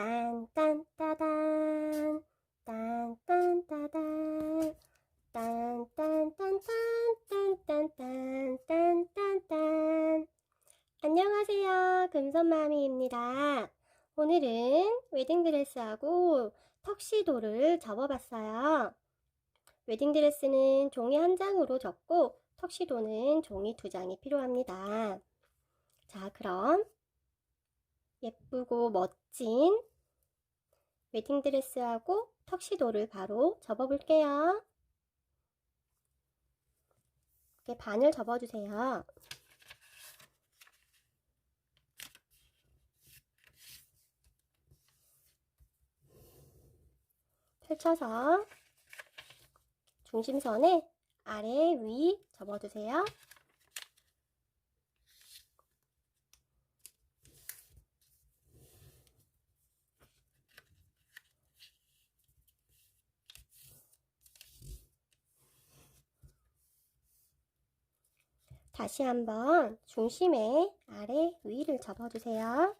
딴딴따단 딴딴따단 딴딴딴딴딴딴딴딴딴 안녕하세요. 금손마미입니다. 오늘은 웨딩드레스하고 턱시도를 접어봤어요. 웨딩드레스는 종이 한 장으로 접고 턱시도는 종이 두 장이 필요합니다. 자 그럼 예쁘고 멋진 웨딩드레스하고 턱시도를 바로 접어볼게요. 이렇게 반을 접어주세요. 펼쳐서 중심선에 아래 위 접어주세요. 다시 한번 중심에 아래 위를 접어주세요.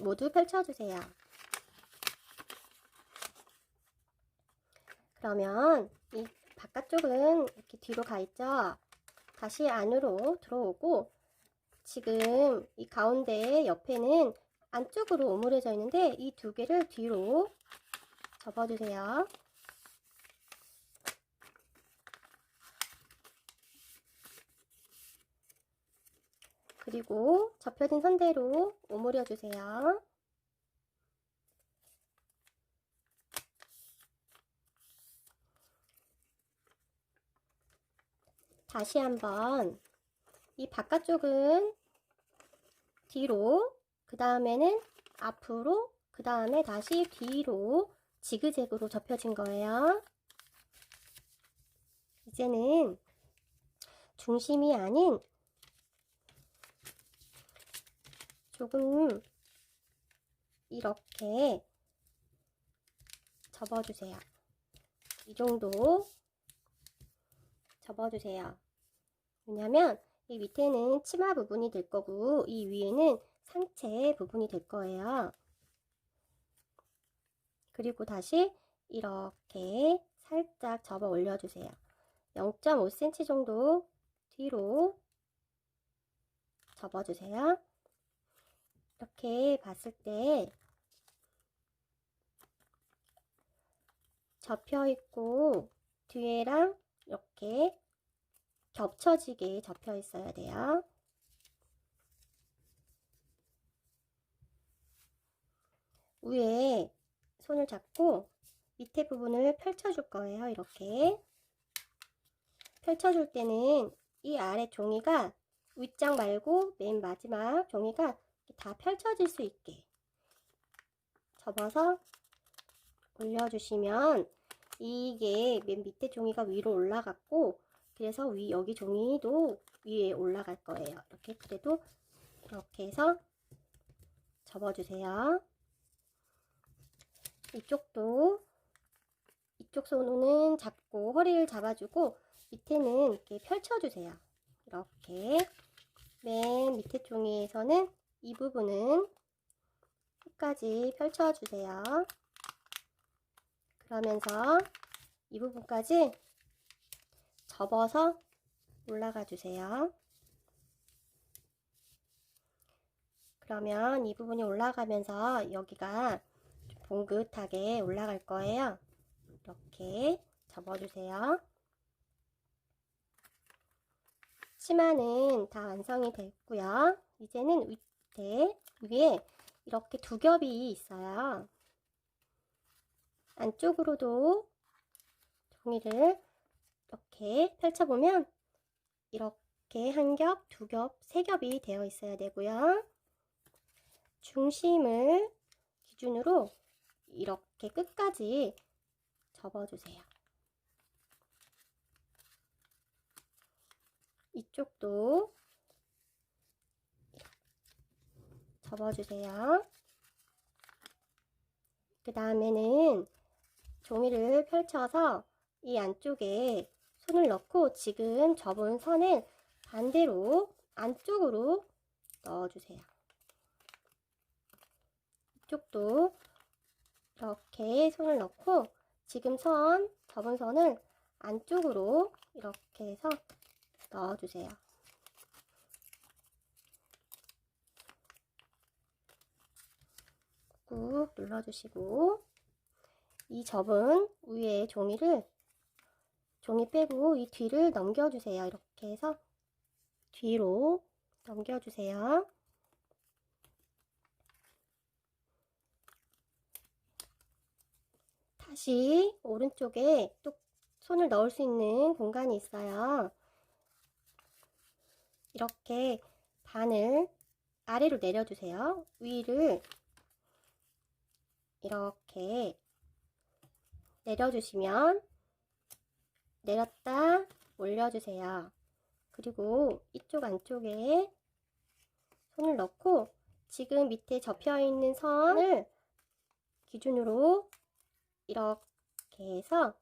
모두 펼쳐주세요. 그러면 이 바깥쪽은 이렇게 뒤로 가 있죠? 다시 안으로 들어오고 지금 이 가운데 옆에는 안쪽으로 오므려져 있는데 이 두 개를 뒤로 접어주세요. 그리고 접혀진 선대로 오므려 주세요. 다시 한번 이 바깥쪽은 뒤로 그 다음에는 앞으로 그 다음에 다시 뒤로 지그재그로 접혀진 거예요. 이제는 중심이 아닌 조금 이렇게 접어주세요. 이 정도 접어주세요. 왜냐면 이 밑에는 치마 부분이 될 거고 이 위에는 상체 부분이 될 거예요. 그리고 다시 이렇게 살짝 접어 올려주세요. 0.5cm 정도 뒤로 접어주세요. 이렇게 봤을 때 접혀 있고 뒤에랑 이렇게 겹쳐지게 접혀 있어야 돼요. 위에 손을 잡고 밑에 부분을 펼쳐줄 거예요. 이렇게 펼쳐줄 때는 이 아래 종이가 윗장 말고 맨 마지막 종이가 다 펼쳐질 수 있게 접어서 올려주시면 이게 맨 밑에 종이가 위로 올라갔고 그래서 위 여기 종이도 위에 올라갈 거예요. 이렇게 그래도 이렇게 해서 접어주세요. 이쪽도 이쪽 손은 잡고 허리를 잡아주고 밑에는 이렇게 펼쳐주세요. 이렇게 맨 밑에 종이에서는 이 부분은 끝까지 펼쳐주세요. 그러면서 이 부분까지 접어서 올라가 주세요. 그러면 이 부분이 올라가면서 여기가 봉긋하게 올라갈 거예요. 이렇게 접어주세요. 치마는 다 완성이 됐고요. 이제는 밑에 위에 이렇게 두 겹이 있어요. 안쪽으로도 종이를 이렇게 펼쳐보면 이렇게 한 겹, 두 겹, 세 겹이 되어 있어야 되고요. 중심을 기준으로 이렇게 끝까지 접어주세요. 이쪽도 접어주세요. 그 다음에는 종이를 펼쳐서 이 안쪽에 손을 넣고 지금 접은 선을 반대로 안쪽으로 넣어주세요. 이쪽도 이렇게 손을 넣고 지금 선, 접은 선을 안쪽으로 이렇게 해서 넣어주세요. 꾹 눌러주시고 이 접은 위에 종이를 종이 빼고 이 뒤를 넘겨주세요. 이렇게 해서 뒤로 넘겨주세요. 다시 오른쪽에 또 손을 넣을 수 있는 공간이 있어요. 이렇게 반을 아래로 내려주세요. 위를 이렇게 내려주시면 내렸다 올려주세요. 그리고 이쪽 안쪽에 손을 넣고 지금 밑에 접혀 있는 선을 기준으로 이렇게 해서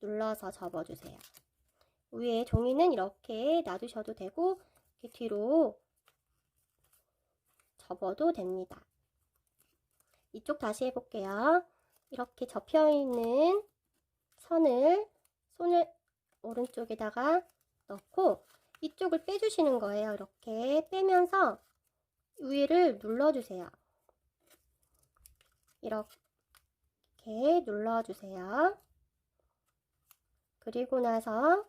눌러서 접어주세요. 위에 종이는 이렇게 놔두셔도 되고 뒤로 접어도 됩니다. 이쪽 다시 해볼게요. 이렇게 접혀 있는 선을 손을 오른쪽에다가 넣고 이쪽을 빼주시는 거예요. 이렇게 빼면서 위를 눌러주세요. 이렇게 눌러주세요. 그리고 나서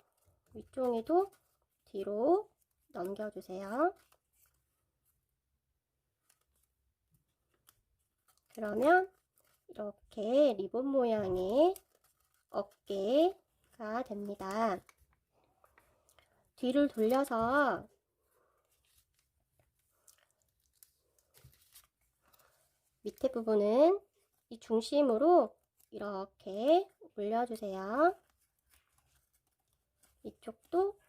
윗종이도 뒤로 넘겨주세요. 그러면 이렇게 리본 모양의 어깨가 됩니다. 뒤를 돌려서 밑에 부분은 이 중심으로 이렇게 올려주세요. 이쪽도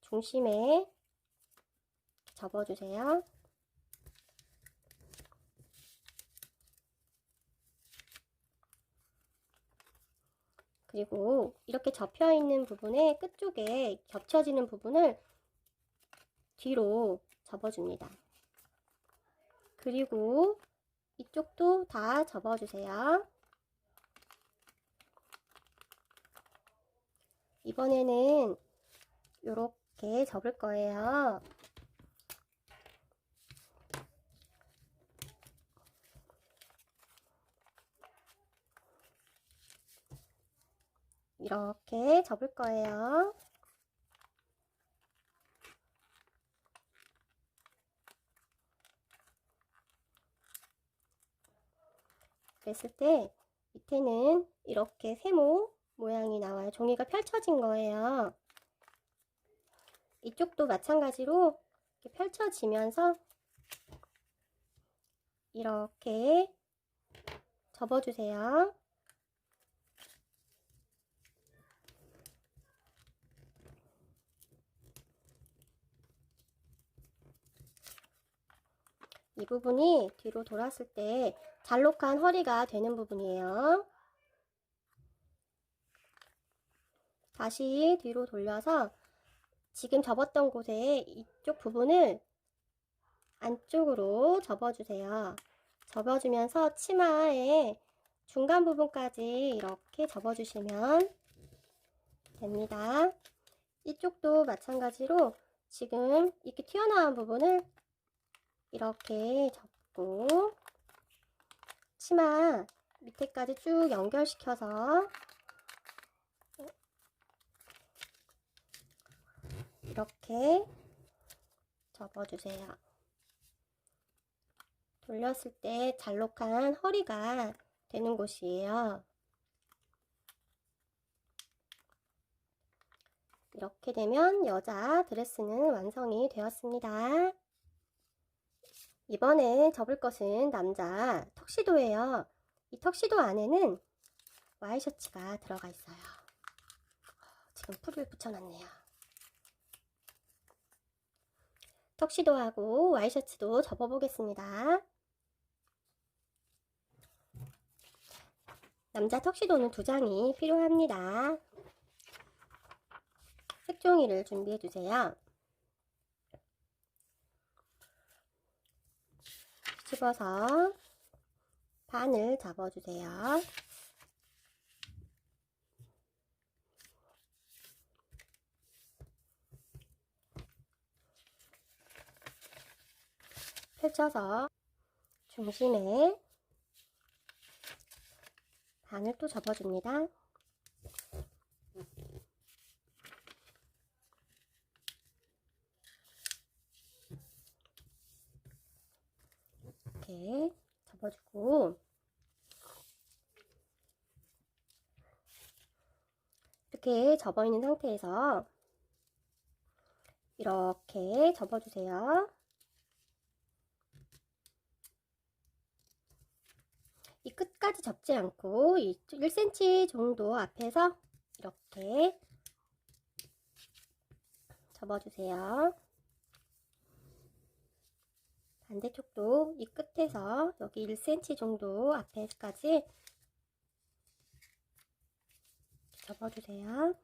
중심에 접어주세요. 그리고 이렇게 접혀 있는 부분의 끝쪽에 겹쳐지는 부분을 뒤로 접어줍니다. 그리고 이쪽도 다 접어주세요. 이번에는 이렇게 접을 거예요. 이렇게 접을 거예요. 그랬을 때 밑에는 이렇게 세모 모양이 나와요. 종이가 펼쳐진 거예요. 이쪽도 마찬가지로 이렇게 펼쳐지면서 이렇게 접어주세요. 이 부분이 뒤로 돌았을 때 잘록한 허리가 되는 부분이에요. 다시 뒤로 돌려서 지금 접었던 곳에 이쪽 부분을 안쪽으로 접어주세요. 접어주면서 치마의 중간 부분까지 이렇게 접어주시면 됩니다. 이쪽도 마찬가지로 지금 이렇게 튀어나온 부분을 이렇게 접고 치마 밑에까지 쭉 연결시켜서 이렇게 접어주세요. 돌렸을 때 잘록한 허리가 되는 곳이에요. 이렇게 되면 여자 드레스는 완성이 되었습니다. 이번에 접을 것은 남자 턱시도예요. 이 턱시도 안에는 와이셔츠가 들어가 있어요. 지금 풀을 붙여놨네요. 턱시도하고 와이셔츠도 접어보겠습니다. 남자 턱시도는 두 장이 필요합니다. 색종이를 준비해 주세요. 집어서 반을 접어주세요. 펼쳐서 중심에 반을 또 접어줍니다. 이렇게 접어주고 이렇게 접어 있는 상태에서 이렇게 접어주세요. 이 끝까지 접지 않고 이 1cm 정도 앞에서 이렇게 접어주세요. 반대쪽도 이 끝에서 여기 1cm 정도 앞에까지 접어주세요.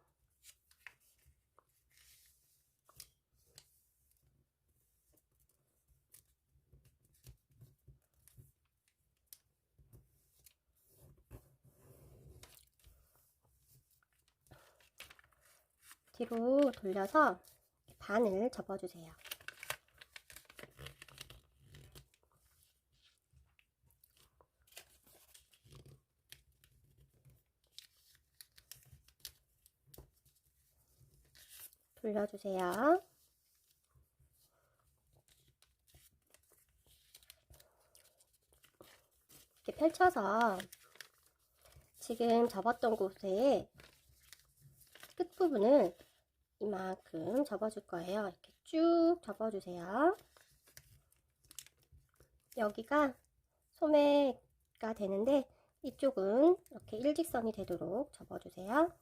뒤로 돌려서 반을 접어주세요. 돌려주세요. 이렇게 펼쳐서 지금 접었던 곳에 끝부분을 이만큼 접어줄 거예요. 이렇게 쭉 접어주세요. 여기가 소매가 되는데 이쪽은 이렇게 일직선이 되도록 접어주세요.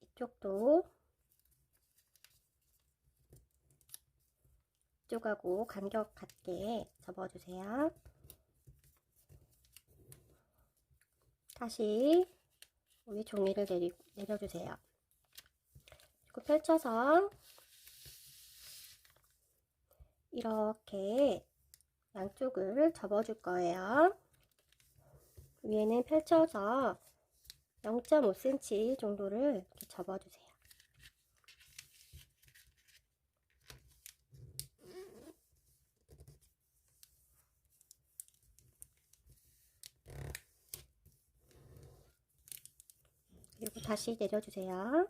이쪽도 이쪽하고 간격 같게 접어주세요. 다시 위에 종이를 내리, 내려주세요. 그리고 펼쳐서 이렇게 양쪽을 접어줄 거예요. 위에는 펼쳐서 0.5cm 정도를 접어주세요. 다시 내려주세요.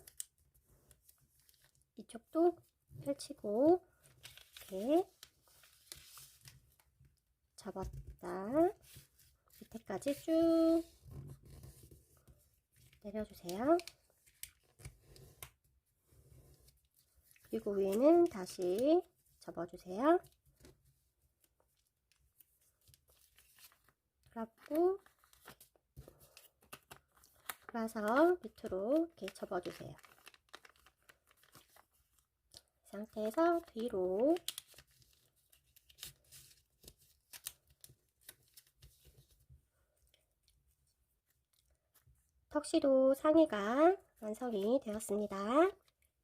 이쪽도 펼치고 이렇게 접었다 밑에까지 쭉 내려주세요. 그리고 위에는 다시 접어주세요. 그리고 그래서 밑으로 이렇게 접어주세요. 이 상태에서 뒤로 턱시도 상의가 완성이 되었습니다.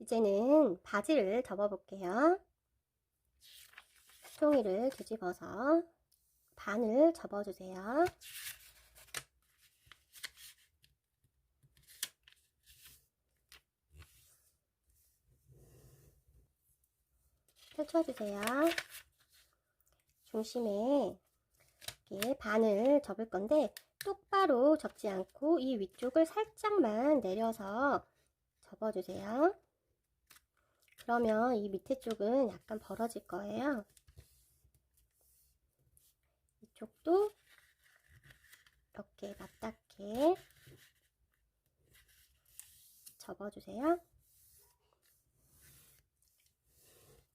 이제는 바지를 접어볼게요. 종이를 뒤집어서 반을 접어주세요. 펼쳐주세요. 중심에 이렇게 반을 접을 건데 똑바로 접지 않고 이 위쪽을 살짝만 내려서 접어주세요. 그러면 이 밑에 쪽은 약간 벌어질 거예요. 이쪽도 이렇게 맞닿게 접어주세요.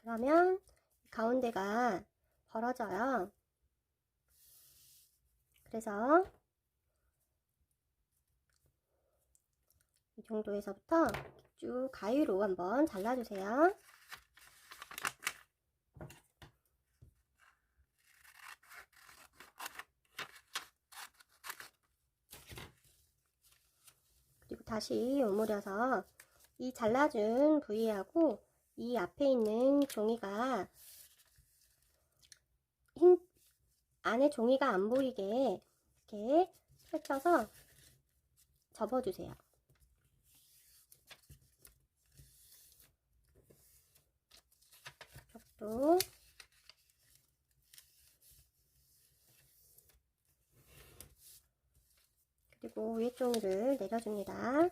그러면 가운데가 벌어져요. 그래서 이 정도에서부터 쭉 가위로 한번 잘라주세요. 그리고 다시 오므려서 이 잘라준 부위하고 이 앞에 있는 종이가 흰 안에 종이가 안 보이게 이렇게 펼쳐서 접어주세요. 이쪽도 그리고 위에 종이를 내려줍니다.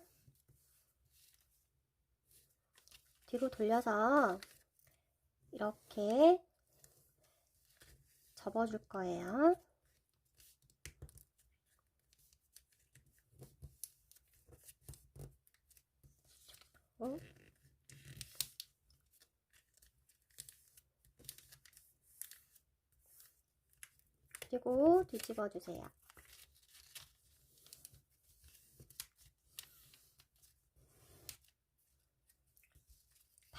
뒤로 돌려서 이렇게 접어줄 거예요. 어? 그리고 뒤집어 주세요.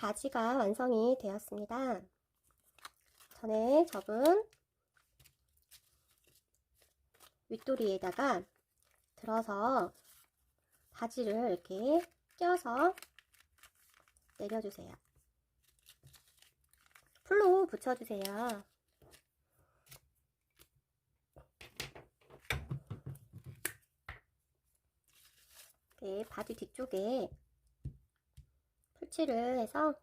바지가 완성이 되었습니다. 전에 접은 윗도리에다가 들어서 바지를 이렇게 껴서 내려주세요. 풀로 붙여주세요. 이렇게 바지 뒤쪽에 풀칠을 해서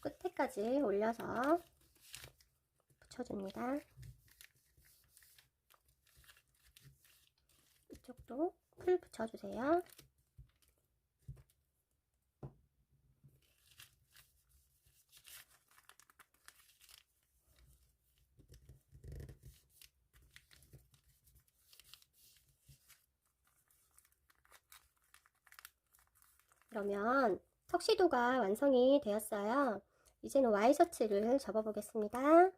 끝에까지 올려서 붙여줍니다. 이쪽도 풀 붙여주세요. 그러면 턱시도가 완성이 되었어요. 이제는 와이셔츠를 접어보겠습니다.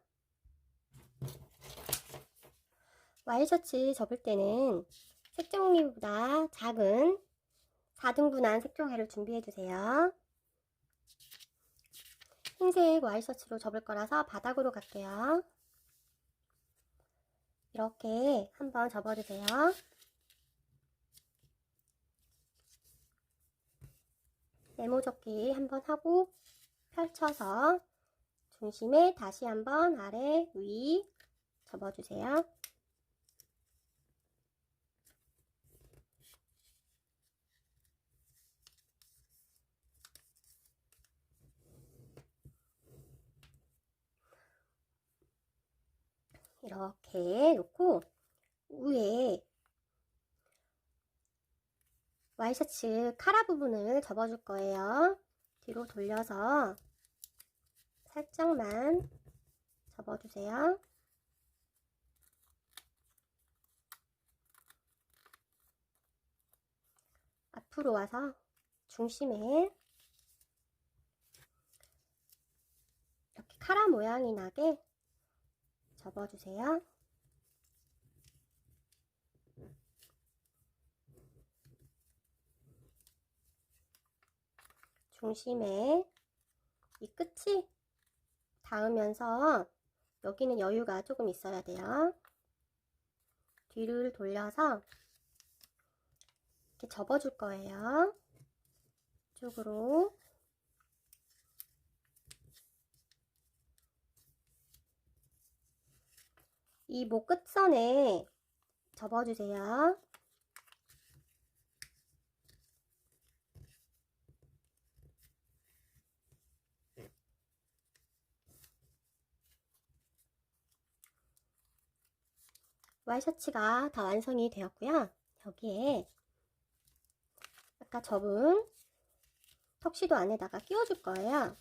와이셔츠 접을 때는 색종이보다 작은 4등분한 색종이를 준비해주세요. 흰색 와이셔츠로 접을 거라서 바닥으로 갈게요. 이렇게 한번 접어주세요. 네모 접기 한번 하고 펼쳐서 중심에 다시 한번 아래 위 접어주세요. 이렇게 놓고 위에 와이셔츠 카라 부분을 접어줄 거예요. 뒤로 돌려서 살짝만 접어주세요. 앞으로 와서 중심에 이렇게 카라 모양이 나게 접어주세요. 중심에 이 끝이 닿으면서 여기는 여유가 조금 있어야 돼요. 뒤를 돌려서 이렇게 접어줄 거예요. 이쪽으로 이 목 끝선에 접어주세요. 와이셔츠가 다 완성이 되었고요. 여기에 아까 접은 턱시도 안에다가 끼워줄 거예요.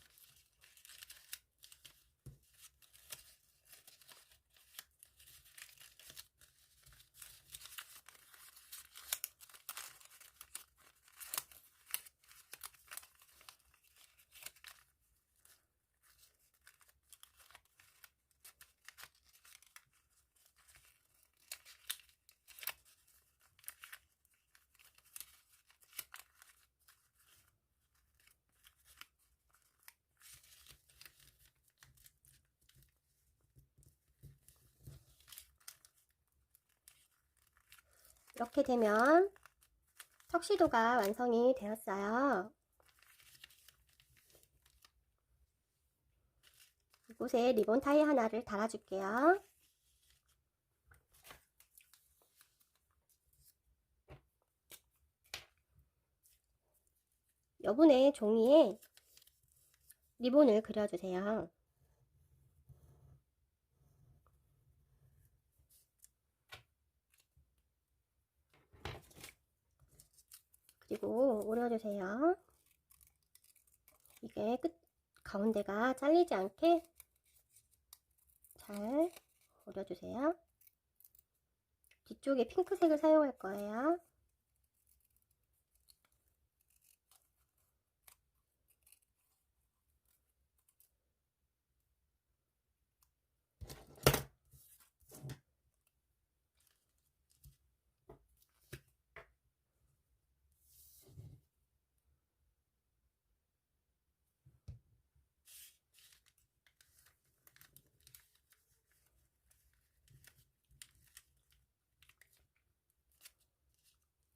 이렇게 되면 턱시도가 완성이 되었어요. 이곳에 리본 타이 하나를 달아줄게요. 여분의 종이에 리본을 그려주세요. 그리고 오려주세요. 이게 끝 가운데가 잘리지 않게 잘 오려주세요. 뒤쪽에 핑크색을 사용할 거예요.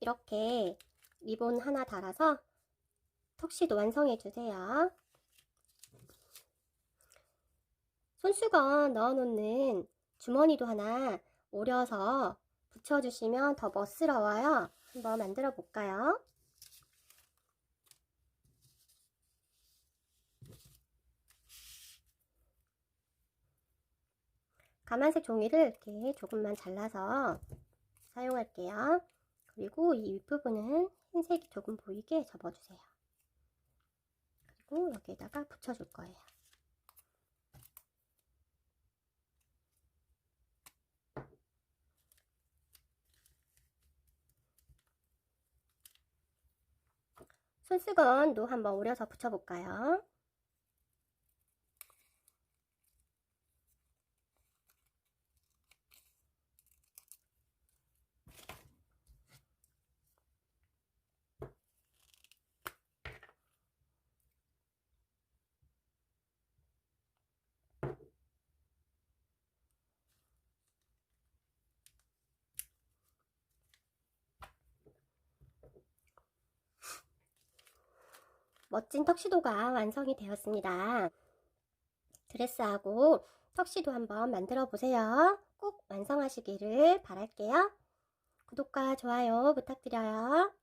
이렇게 리본 하나 달아서 턱시도 완성해 주세요. 손수건 넣어놓는 주머니도 하나 오려서 붙여주시면 더 멋스러워요. 한번 만들어 볼까요? 까만색 종이를 이렇게 조금만 잘라서 사용할게요. 그리고 이 윗부분은 흰색이 조금 보이게 접어주세요. 그리고 여기에다가 붙여줄 거예요. 손수건도 한번 오려서 붙여볼까요? 멋진 턱시도가 완성이 되었습니다. 드레스하고 턱시도 한번 만들어 보세요. 꼭 완성하시기를 바랄게요. 구독과 좋아요 부탁드려요.